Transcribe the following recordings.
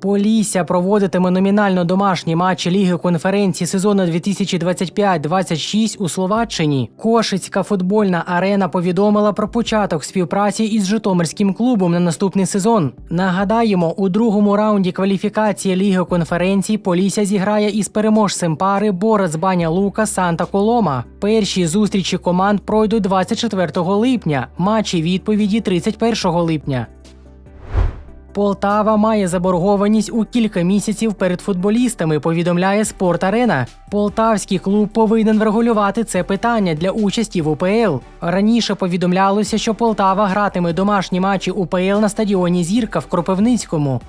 Полісся проводитиме номінально домашні матчі Ліги конференції сезону 2025-26 у Словаччині. Кошицька футбольна арена повідомила про початок співпраці із Житомирським клубом на наступний сезон. Нагадаємо, у другому раунді кваліфікації Ліги конференцій Полісся зіграє із переможцем пари Борець Баня Лука Санта Колома. Перші зустрічі команд пройдуть 24 липня, матчі відповіді 31 липня. Полтава має заборгованість у кілька місяців перед футболістами. Повідомляє Спорт Арена. Полтавський клуб повинен врегулювати це питання для участі в УПЛ. Раніше повідомлялося, що Полтава гратиме домашні матчі УПЛ на стадіоні Зірка в Кропивницькому.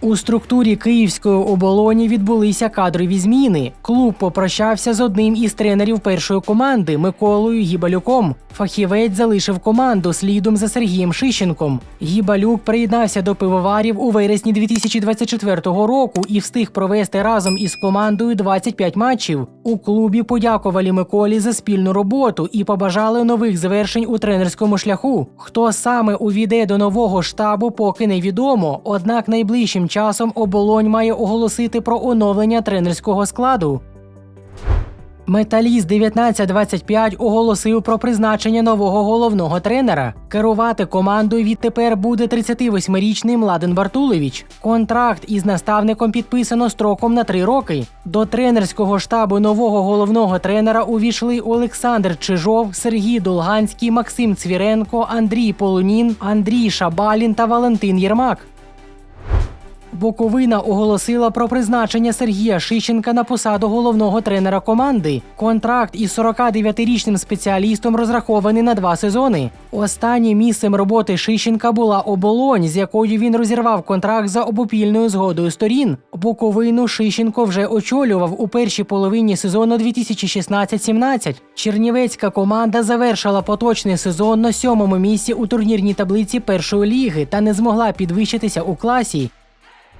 У структурі київської оболоні відбулися кадрові зміни. Клуб попрощався з одним із тренерів першої команди Миколою Гібалюком. Фахівець залишив команду слідом за Сергієм Шищенком. Гібалюк приєднався до пивоварів у вересні 2024 року і встиг провести разом із командою 25 матчів. У клубі подякували Миколі за спільну роботу і побажали нових звершень у тренерському шляху. Хто саме увійде до нового штабу, поки невідомо. Однак найближчим часом оболонь має оголосити про оновлення тренерського складу. Металіст 1925 оголосив про призначення нового головного тренера. Керувати командою відтепер буде 38-річний Младен Бартулевич. Контракт із наставником підписано строком на три роки. До тренерського штабу нового головного тренера увійшли Олександр Чижов, Сергій Долганський, Максим Цвіренко, Андрій Полунін, Андрій Шабалін та Валентин Єрмак. Буковина оголосила про призначення Сергія Шищенка на посаду головного тренера команди. Контракт із 49-річним спеціалістом розрахований на два сезони. Останнім місцем роботи Шищенка була оболонь, з якою він розірвав контракт за обопільною згодою сторін. Буковину Шищенко вже очолював у першій половині сезону 2016-17. Чернівецька команда завершила поточний сезон на сьомому місці у турнірній таблиці першої ліги та не змогла підвищитися у класі.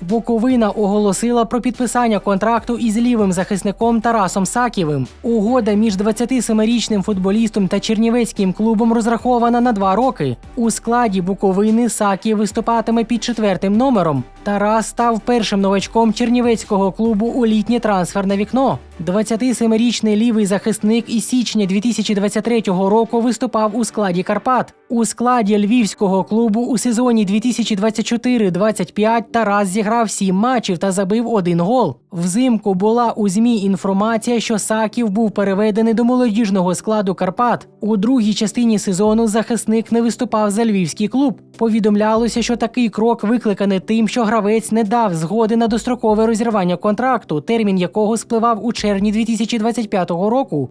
Буковина оголосила про підписання контракту із лівим захисником Тарасом Саківим. Угода між 27-річним футболістом та чернівецьким клубом розрахована на два роки. У складі Буковини Саків виступатиме під четвертим номером. Тарас став першим новачком чернівецького клубу у літнє трансферне вікно. 27-річний лівий захисник із січня 2023 року виступав у складі Карпат. У складі львівського клубу у сезоні 2024-25 Тарас зіграв 7 матчів та забив один гол. Взимку була у змі інформація, що Саків був переведений до молодіжного складу Карпат. У другій частині сезону захисник не виступав за львівський клуб. Повідомлялося, що такий крок викликаний тим, що гравець не дав згоди на дострокове розірвання контракту, термін якого спливав у червні 2025 року.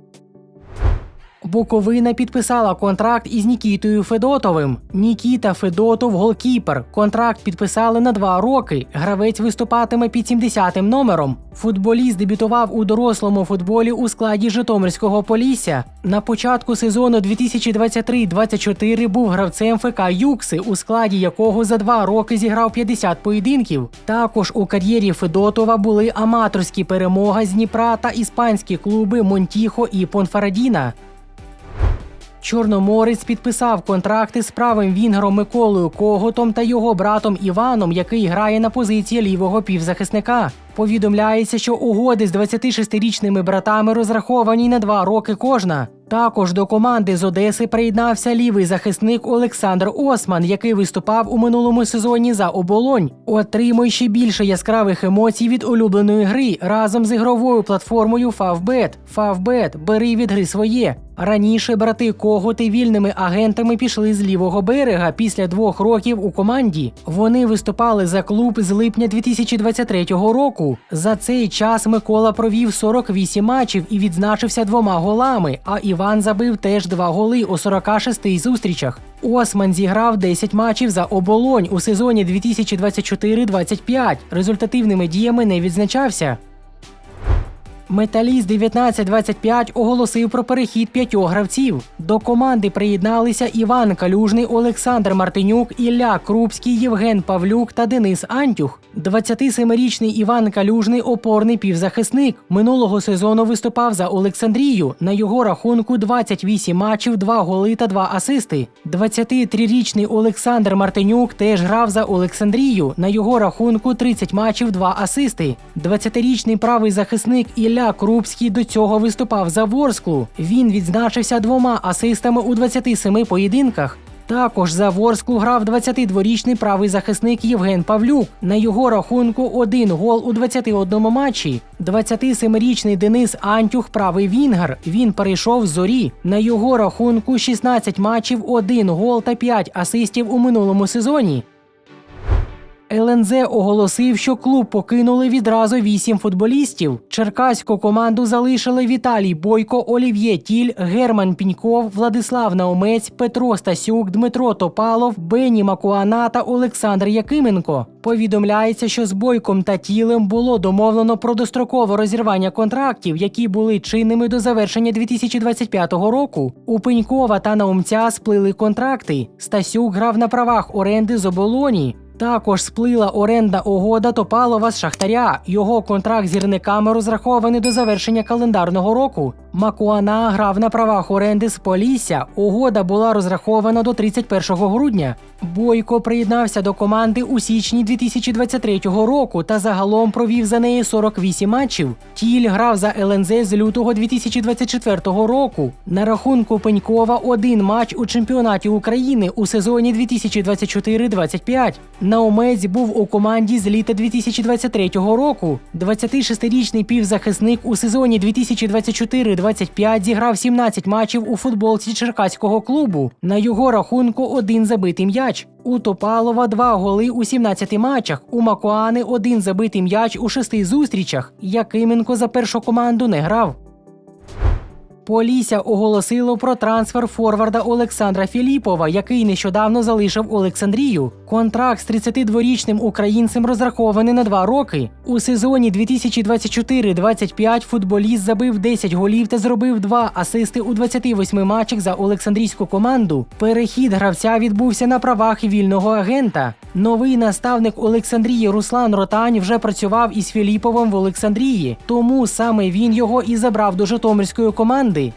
Буковина підписала контракт із Нікітою Федотовим. Нікіта Федотов голкіпер. Контракт підписали на два роки. Гравець виступатиме під 70-м номером. Футболіст дебютував у дорослому футболі у складі Житомирського Полісся. На початку сезону 2023-24 був гравцем ФК Юкси, у складі якого за два роки зіграв 50 поєдинків. Також у кар'єрі Федотова були аматорські перемоги з Дніпра та іспанські клуби Монтіхо і Понфарадіна. Чорноморець підписав контракти з правим вінгером Миколою Коготом та його братом Іваном, який грає на позиції лівого півзахисника. Повідомляється, що угоди з 26-річними братами розраховані на два роки кожна. Також до команди з Одеси приєднався лівий захисник Олександр Осман, який виступав у минулому сезоні за оболонь. Отримує ще більше яскравих емоцій від улюбленої гри разом з ігровою платформою Favbet. Favbet – бери від гри своє. Раніше брати Коготи вільними агентами пішли з лівого берега після двох років у команді. Вони виступали за клуб з липня 2023 року. За цей час Микола провів 48 матчів і відзначився двома голами. А Іван забив теж два голи у 46 зустрічах. Осман зіграв 10 матчів за оболонь у сезоні 2024-25. Результативними діями не відзначався. Металіст 1925 оголосив про перехід п'ятьох гравців. До команди приєдналися Іван Калюжний, Олександр Мартинюк, Ілля Крупський, Євген Павлюк та Денис Антюх. 27-річний Іван Калюжний опорний півзахисник. Минулого сезону виступав за Олександрію. На його рахунку 28 матчів, 2 голи та 2 асисти. 23-річний Олександр Мартинюк теж грав за Олександрію. На його рахунку 30 матчів, 2 асисти. 20-річний правий захисник Ілля Крупський до цього виступав за Ворсклу. Він відзначився двома асистами у 27 поєдинках. Також за Ворсклу грав 22-річний правий захисник Євген Павлюк. На його рахунку один гол у 21 матчі. 27-річний Денис Антюх правий Вінгар. Він перейшов з зорі. На його рахунку 16 матчів, один гол та 5 асистів у минулому сезоні. ЛНЗ оголосив, що клуб покинули відразу вісім футболістів. Черкаську команду залишили Віталій Бойко, Олів'є Тіль, Герман Піньков, Владислав Наумець, Петро Стасюк, Дмитро Топалов, Бені Макуана та Олександр Якименко. Повідомляється, що з Бойком та Тілем було домовлено про дострокове розірвання контрактів, які були чинними до завершення 2025 року. У Пенькова та Наумця сплили контракти. Стасюк грав на правах оренди з оболоні. Також сплила оренда угода Топалова з Шахтаря. Його контракт з гірниками розрахований до завершення календарного року. Макуана грав на правах оренди з Полісся. Угода була розрахована до 31 грудня. Бойко приєднався до команди у січні 2023 року та загалом провів за неї 48 матчів. Тіль грав за ЛНЗ з лютого 2024 року. На рахунку Пенькова один матч у чемпіонаті України у сезоні 2024-25. Наумець був у команді з літа 2023 року. 26-річний півзахисник у сезоні 2024-25 зіграв 17 матчів у футболці черкаського клубу. На його рахунку один забитий м'яч. У Топалова два голи у 17 матчах. У Макуани один забитий м'яч у шести зустрічах. Якименко за першу команду не грав. Полісся оголосило про трансфер форварда Олександра Філіпова, який нещодавно залишив Олександрію. Контракт з 32-річним українцем розрахований на два роки. У сезоні 2024-25 футболіст забив 10 голів та зробив два асисти у 28 матчах за Олександрійську команду. Перехід гравця відбувся на правах вільного агента. Новий наставник Олександрії Руслан Ротань вже працював із Філіповим в Олександрії, тому саме він його і забрав до Житомирської команди.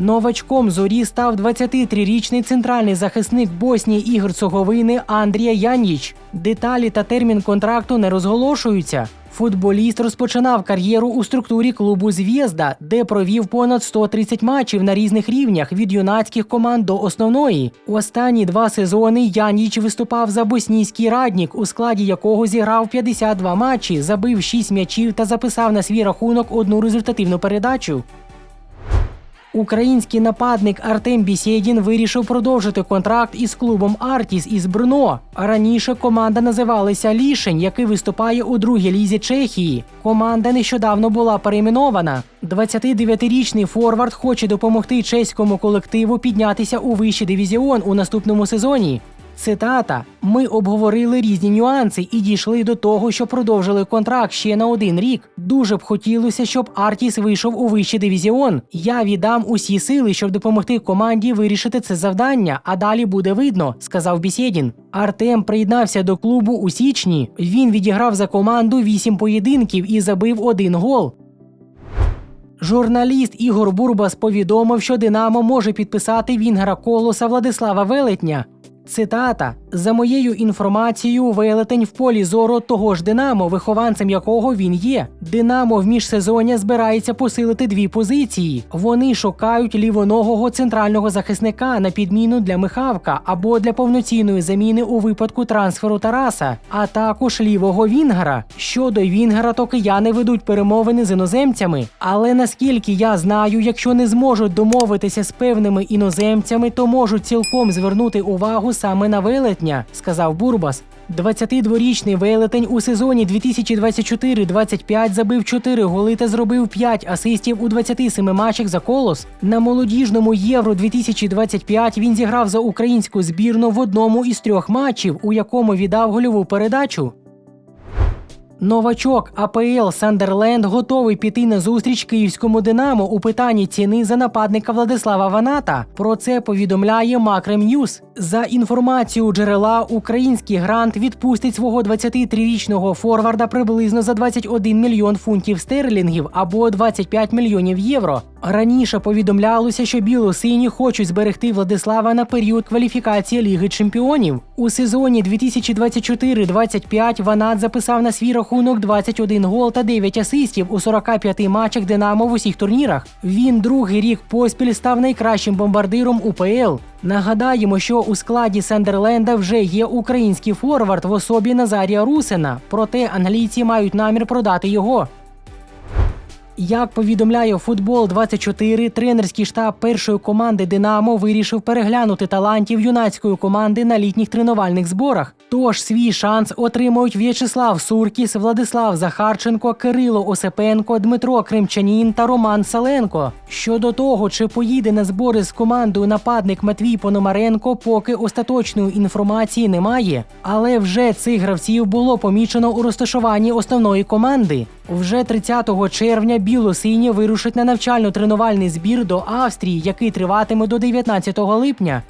Новачком зорі став 23-річний центральний захисник Боснії і Герцеговини Андрія Янніч. Деталі та термін контракту не розголошуються. Футболіст розпочинав кар'єру у структурі клубу Зв'єзда, де провів понад 130 матчів на різних рівнях від юнацьких команд до основної. У останні два сезони Яніч виступав за боснійський раднік, у складі якого зіграв 52 матчі, забив 6 м'ячів та записав на свій рахунок одну результативну передачу. Український нападник Артем Бісєдін вирішив продовжити контракт із клубом Артіс із Брно. Раніше команда називалася Лішень, який виступає у другій лізі Чехії. Команда нещодавно була перейменована. 29-річний форвард хоче допомогти чеському колективу піднятися у вищий дивізіон у наступному сезоні. Цитата: Ми обговорили різні нюанси і дійшли до того, що продовжили контракт ще на один рік. Дуже б хотілося, щоб Артіс вийшов у вищий дивізіон. Я віддам усі сили, щоб допомогти команді вирішити це завдання, а далі буде видно, сказав Бісєдін. Артем приєднався до клубу у січні. Він відіграв за команду вісім поєдинків і забив один гол. Журналіст Ігор Бурбас повідомив, що Динамо може підписати Вінгера Колоса Владислава Велетня. Цитата: за моєю інформацією, велетень в полі зору того ж Динамо, вихованцем якого він є. Динамо в міжсезоння збирається посилити дві позиції. Вони шукають лівоногого центрального захисника на підміну для Михавка або для повноцінної заміни у випадку трансферу Тараса, а також лівого Вінгера. Щодо Вінгера, то кияни ведуть перемовини з іноземцями. Але наскільки я знаю, якщо не зможуть домовитися з певними іноземцями, то можуть цілком звернути увагу саме на велетня, сказав Бурбас. 22-річний велетень у сезоні 2024-25 забив 4 голи та зробив 5 асистів у 27 матчах за колос. На молодіжному євро 2025 він зіграв за українську збірну в одному із трьох матчів, у якому віддав гольову передачу. Новачок АПЛ Сандерленд готовий піти на зустріч київському Динамо у питанні ціни за нападника Владислава Ваната. Про це повідомляє Макрем Ньюс. За інформацією джерела, український грант відпустить свого 23-річного форварда приблизно за 21 мільйон фунтів стерлінгів або 25 мільйонів євро. Раніше повідомлялося, що біло-сині хочуть зберегти Владислава на період кваліфікації Ліги Чемпіонів. У сезоні 2024-25 Ванат записав на свій рахунок 21 гол та 9 асистів у 45 матчах Динамо в усіх турнірах. Він другий рік поспіль став найкращим бомбардиром УПЛ. Нагадаємо, що у складі Сендерленда вже є український форвард в особі Назарія Русина, проте англійці мають намір продати його. Як повідомляє футбол 24 тренерський штаб першої команди Динамо вирішив переглянути талантів юнацької команди на літніх тренувальних зборах. Тож свій шанс отримують В'ячеслав Суркіс, Владислав Захарченко, Кирило Осипенко, Дмитро Кримчанін та Роман Саленко. Щодо того, чи поїде на збори з командою нападник Матвій Пономаренко, поки остаточної інформації немає. Але вже цих гравців було помічено у розташуванні основної команди. Вже 30 червня біло-сині вирушить на навчально-тренувальний збір до Австрії, який триватиме до 19 липня.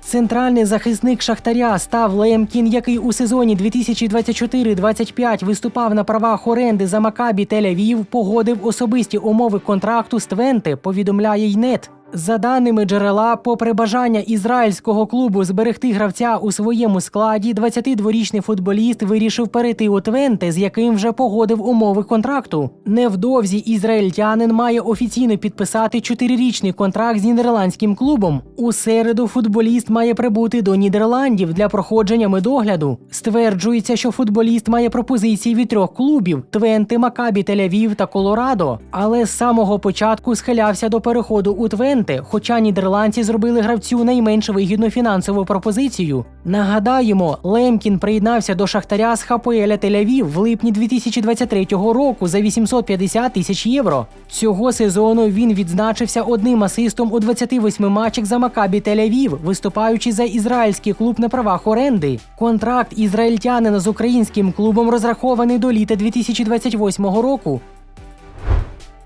Центральний захисник Шахтаря став Лемкін, який у сезоні 2024-25 виступав на правах оренди за Макабі Тель-Авів, погодив особисті умови контракту з Твенте, повідомляє ЙНЕТ. За даними джерела, попри бажання ізраїльського клубу зберегти гравця у своєму складі, 22-річний футболіст вирішив перейти у Твенте, з яким вже погодив умови контракту. Невдовзі ізраїльтянин має офіційно підписати 4-річний контракт з нідерландським клубом. У середу футболіст має прибути до Нідерландів для проходження медогляду. Стверджується, що футболіст має пропозиції від трьох клубів: Твенте, Макабі Тель-Авів та Колорадо. Але з самого початку схилявся до переходу у Твенте, хоча нідерландці зробили гравцю найменш вигідну фінансову пропозицію. Нагадаємо, Лемкін приєднався до Шахтаря з ХПЛ Тель-Авів в липні 2023 року за 850 тисяч євро. Цього сезону він відзначився одним асистом у 28 матчах за Макабі Тель-Авів, виступаючи за ізраїльський клуб на правах оренди. Контракт ізраїльтянина з українським клубом розрахований до літа 2028 року.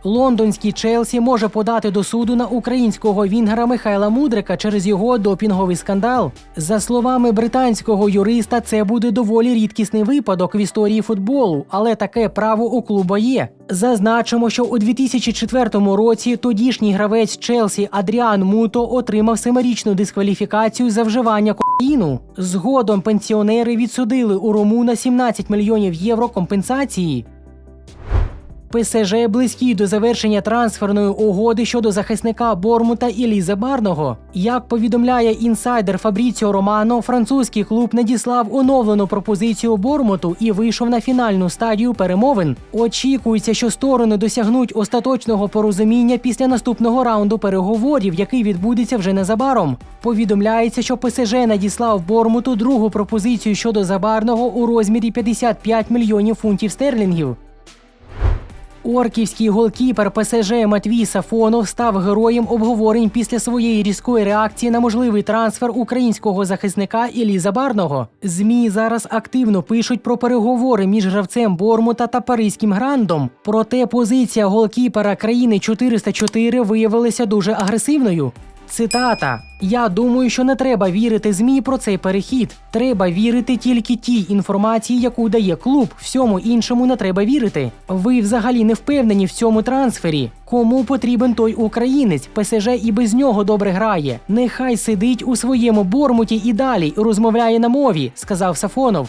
Лондонський Челсі може подати до суду на українського вінгера Михайла Мудрика через його допінговий скандал. За словами британського юриста, це буде доволі рідкісний випадок в історії футболу, але таке право у клуба є. Зазначимо, що у 2004 році тодішній гравець Челсі Адріан Муто отримав семирічну дискваліфікацію за вживання кокаїну. Згодом пенсіонери відсудили у Румуна 17 мільйонів євро компенсації. ПСЖ близькі до завершення трансферної угоди щодо захисника Бормута Іліза Барного. Як повідомляє інсайдер Фабріціо Романо, французький клуб надіслав оновлену пропозицію Бормуту і вийшов на фінальну стадію перемовин. Очікується, що сторони досягнуть остаточного порозуміння після наступного раунду переговорів, який відбудеться вже незабаром. Повідомляється, що ПСЖ надіслав Бормуту другу пропозицію щодо забарного у розмірі 55 мільйонів фунтів стерлінгів. Орківський голкіпер ПСЖ Матвій Сафонов став героєм обговорень після своєї різкої реакції на можливий трансфер українського захисника Іллі Забарного. ЗМІ зараз активно пишуть про переговори між гравцем Бормута та паризьким грандом. Проте позиція голкіпера країни 404 виявилася дуже агресивною. Цитата: Я думаю, що не треба вірити ЗМІ про цей перехід. Треба вірити тільки тій інформації, яку дає клуб. Всьому іншому не треба вірити. Ви взагалі не впевнені в цьому трансфері. Кому потрібен той українець? ПСЖ і без нього добре грає. Нехай сидить у своєму бормуті і далі розмовляє на мові, сказав Сафонов.